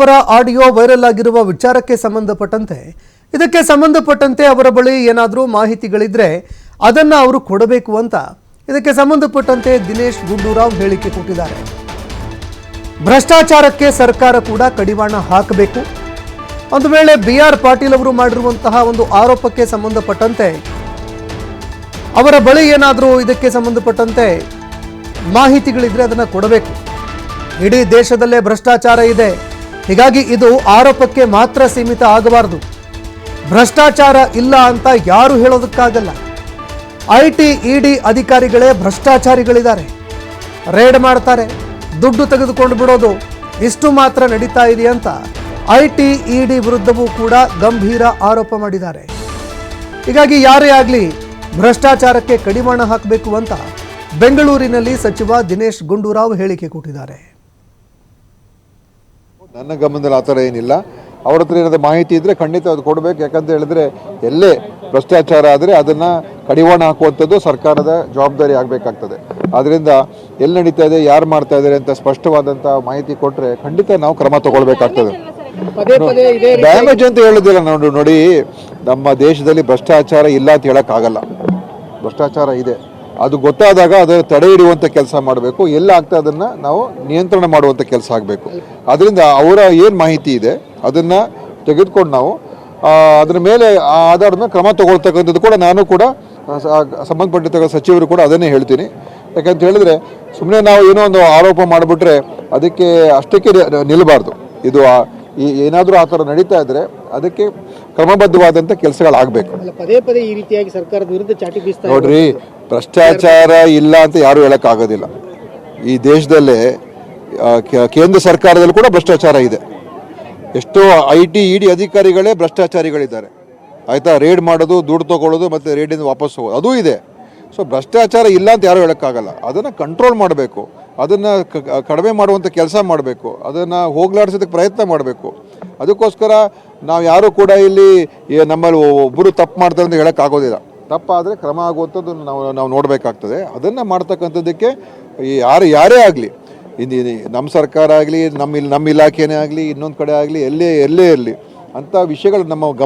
ಅವರ audio viral ಆಗಿರುವ ವಿಚಾರಕ್ಕೆ ಸಂಬಂಧಪಟ್ಟಂತೆ, ಇದಕ್ಕೆ ಸಂಬಂಧಪಟ್ಟಂತೆ ಅವರ ಬಳಿ ಏನಾದರೂ ಮಾಹಿತಿಗಳಿದ್ರೆ ಅದನ್ನ ಅವರು ಕೊಡಬೇಕು ಅಂತ ಇದಕ್ಕೆ ಸಂಬಂಧಪಟ್ಟಂತೆ ದಿನೇಶ್ ಗುಂಡೂರಾವ್ ಹೇಳಿಕೆ ಕೊಟ್ಟಿದ್ದಾರೆ. ಭ್ರಷ್ಟಾಚಾರಕ್ಕೆ ಸರ್ಕಾರ ಕೂಡ ಕಡಿವಾಣ ಹಾಕಬೇಕು. ಒಂದು ವೇಳೆ ಬಿ ಆರ್ ಪಾಟೀಲ್ ಅವರು ಮಾಡಿರುವಂತಹ ಒಂದು ಆರೋಪಕ್ಕೆ ಸಂಬಂಧಪಟ್ಟಂತೆ, ಅವರ ಬಳಿ ಏನಾದರೂ ಇದಕ್ಕೆ ಸಂಬಂಧಪಟ್ಟಂತೆ ಮಾಹಿತಿಗಳಿದ್ರೆ ಅದನ್ನು ಕೊಡಬೇಕು. ಇಡೀ ದೇಶದಲ್ಲೇ ಭ್ರಷ್ಟಾಚಾರ ಇದೆ. ಹೀಗಾಗಿ ಇದು ಆರೋಪಕ್ಕೆ ಮಾತ್ರ ಸೀಮಿತ ಆಗಬಾರದು. ಭ್ರಷ್ಟಾಚಾರ ಇಲ್ಲ ಅಂತ ಯಾರು ಹೇಳೋದಕ್ಕಾಗಲ್ಲ. ಐ ಇಡಿ ಅಧಿಕಾರಿಗಳೇ ಭ್ರಷ್ಟಾಚಾರಿಗಳಿದ್ದಾರೆ. ರೇಡ್ ಮಾಡ್ತಾರೆ, ದುಡ್ಡು ತೆಗೆದುಕೊಂಡು ಬಿಡೋದು, ಇಷ್ಟು ಮಾತ್ರ ನಡೀತಾ ಇದೆ ಅಂತ ಐ ಇಡಿ ವಿರುದ್ಧವೂ ಕೂಡ ಗಂಭೀರ ಆರೋಪ ಮಾಡಿದ್ದಾರೆ. ಹೀಗಾಗಿ ಯಾರೇ ಆಗಲಿ ಭ್ರಷ್ಟಾಚಾರಕ್ಕೆ ಕಡಿವಾಣ ಹಾಕಬೇಕು ಅಂತ ಬೆಂಗಳೂರಿನಲ್ಲಿ ಸಚಿವ ದಿನೇಶ್ ಗುಂಡೂರಾವ್ ಹೇಳಿಕೆ ಕೊಟ್ಟಿದ್ದಾರೆ. ನನ್ನ ಗಮನದಲ್ಲಿ ಆ ಥರ ಏನಿಲ್ಲ. ಅವ್ರ ಹತ್ರ ಏನಾದರೂ ಮಾಹಿತಿ ಇದ್ದರೆ ಖಂಡಿತ ಅದು ಕೊಡಬೇಕು. ಯಾಕಂತ ಹೇಳಿದ್ರೆ ಎಲ್ಲೇ ಭ್ರಷ್ಟಾಚಾರ ಆದರೆ ಅದನ್ನು ಕಡಿವಾಣ ಹಾಕುವಂಥದ್ದು ಸರ್ಕಾರದ ಜವಾಬ್ದಾರಿ ಆಗಬೇಕಾಗ್ತದೆ. ಆದ್ದರಿಂದ ಎಲ್ಲಿ ನಡೀತಾ ಇದೆ ಯಾರು ಮಾಡ್ತಾ ಇದ್ದಾರೆ ಅಂತ ಸ್ಪಷ್ಟವಾದಂಥ ಮಾಹಿತಿ ಕೊಟ್ಟರೆ ಖಂಡಿತ ನಾವು ಕ್ರಮ ತಗೊಳ್ಬೇಕಾಗ್ತದೆ. ಡ್ಯಾಮೇಜ್ ಅಂತ ಹೇಳೋದಿಲ್ಲ ನೋಡಿ ನೋಡಿ ನಮ್ಮ ದೇಶದಲ್ಲಿ ಭ್ರಷ್ಟಾಚಾರ ಇಲ್ಲ ಅಂತ ಹೇಳೋಕ್ಕಾಗಲ್ಲ. ಭ್ರಷ್ಟಾಚಾರ ಇದೆ. ಅದು ಗೊತ್ತಾದಾಗ ಅದನ್ನು ತಡೆ ಹಿಡಿಯುವಂಥ ಕೆಲಸ ಮಾಡಬೇಕು. ಎಲ್ಲ ಆಗ್ತಾ ಅದನ್ನು ನಾವು ನಿಯಂತ್ರಣ ಮಾಡುವಂಥ ಕೆಲಸ ಆಗಬೇಕು. ಅದರಿಂದ ಅವರ ಏನು ಮಾಹಿತಿ ಇದೆ, ಅದನ್ನು ತೆಗೆದುಕೊಂಡು ನಾವು ಅದರ ಮೇಲೆ ಆ ಆಧಾರದ ಮೇಲೆ ಕ್ರಮ ತಗೊಳ್ತಕ್ಕಂಥದ್ದು ಕೂಡ ನಾನು ಕೂಡ ಸಂಬಂಧಪಟ್ಟಿರ್ತಕ್ಕಂಥ ಸಚಿವರು ಕೂಡ ಅದನ್ನೇ ಹೇಳ್ತೀನಿ. ಯಾಕಂತ ಹೇಳಿದ್ರೆ ಸುಮ್ಮನೆ ನಾವು ಏನೋ ಒಂದು ಆರೋಪ ಮಾಡಿಬಿಟ್ರೆ ಅದಕ್ಕೆ ಅಷ್ಟಕ್ಕೆ ನಿಲ್ಲಬಾರ್ದು ಇದು ಏನಾದರೂ ಆ ಥರ ನಡೀತಾ ಇದ್ರೆ ಅದಕ್ಕೆ ಕ್ರಮಬದ್ಧವಾದಂಥ ಕೆಲಸಗಳಾಗಬೇಕು. ಪದೇ ಪದೇ ಈ ರೀತಿಯಾಗಿ ಸರ್ಕಾರದ ವಿರುದ್ಧ ಚಾಟಿ ಬೀಸ್ತಾ ನೋಡ್ರಿ ಭ್ರಷ್ಟಾಚಾರ ಇಲ್ಲ ಅಂತ ಯಾರು ಹೇಳಕ್ಕಾಗೋದಿಲ್ಲ. ಈ ದೇಶದಲ್ಲೇ ಕೇಂದ್ರ ಸರ್ಕಾರದಲ್ಲಿ ಕೂಡ ಭ್ರಷ್ಟಾಚಾರ ಇದೆ. ಎಷ್ಟೋ ಐ ಟಿ ಇ ಡಿ ಅಧಿಕಾರಿಗಳೇ ಭ್ರಷ್ಟಾಚಾರಿಗಳಿದ್ದಾರೆ. ಆಯ್ತಾ? ರೇಡ್ ಮಾಡೋದು ದುಡ್ಡು ತಗೊಳ್ಳೋದು ಮತ್ತು ರೇಡಿಂದ ವಾಪಸ್ ಹೋಗೋದು ಅದೂ ಇದೆ. ಸೊ ಭ್ರಷ್ಟಾಚಾರ ಇಲ್ಲ ಅಂತ ಯಾರು ಹೇಳೋಕ್ಕಾಗಲ್ಲ. ಅದನ್ನು ಕಂಟ್ರೋಲ್ ಮಾಡಬೇಕು. ಅದನ್ನು ಕಡಿಮೆ ಮಾಡುವಂಥ ಕೆಲಸ ಮಾಡಬೇಕು. ಅದನ್ನು ಹೋಗ್ಲಾಡಿಸೋದಕ್ಕೆ ಪ್ರಯತ್ನ ಮಾಡಬೇಕು. ಅದಕ್ಕೋಸ್ಕರ ನಾವು ಯಾರೂ ಕೂಡ ಇಲ್ಲಿ ನಮ್ಮಲ್ಲಿ ಒಬ್ಬರು ತಪ್ಪು ಮಾಡ್ತಾರೆ ಅಂತ ಹೇಳೋಕ್ಕಾಗೋದಿಲ್ಲ ತಪ್ಪಾದರೆ ಕ್ರಮ ಆಗುವಂಥದ್ದು ನಾವು ನಾವು ನೋಡಬೇಕಾಗ್ತದೆ. ಅದನ್ನು ಮಾಡ್ತಕ್ಕಂಥದ್ದಕ್ಕೆ ಯಾರು, ಯಾರೇ ಆಗಲಿ ಇಲ್ಲಿ ನಮ್ಮ ಸರ್ಕಾರ ಆಗಲಿ ನಮ್ಮ ಇಲ್ಲಿ ನಮ್ಮ ಇಲಾಖೆನೇ ಆಗಲಿ, ಇನ್ನೊಂದು ಕಡೆ ಆಗಲಿ, ಎಲ್ಲೇ ಎಲ್ಲೇ ಇರಲಿ, ಅಂಥ ವಿಷಯಗಳು ನಮ್ಮ ಗಮನ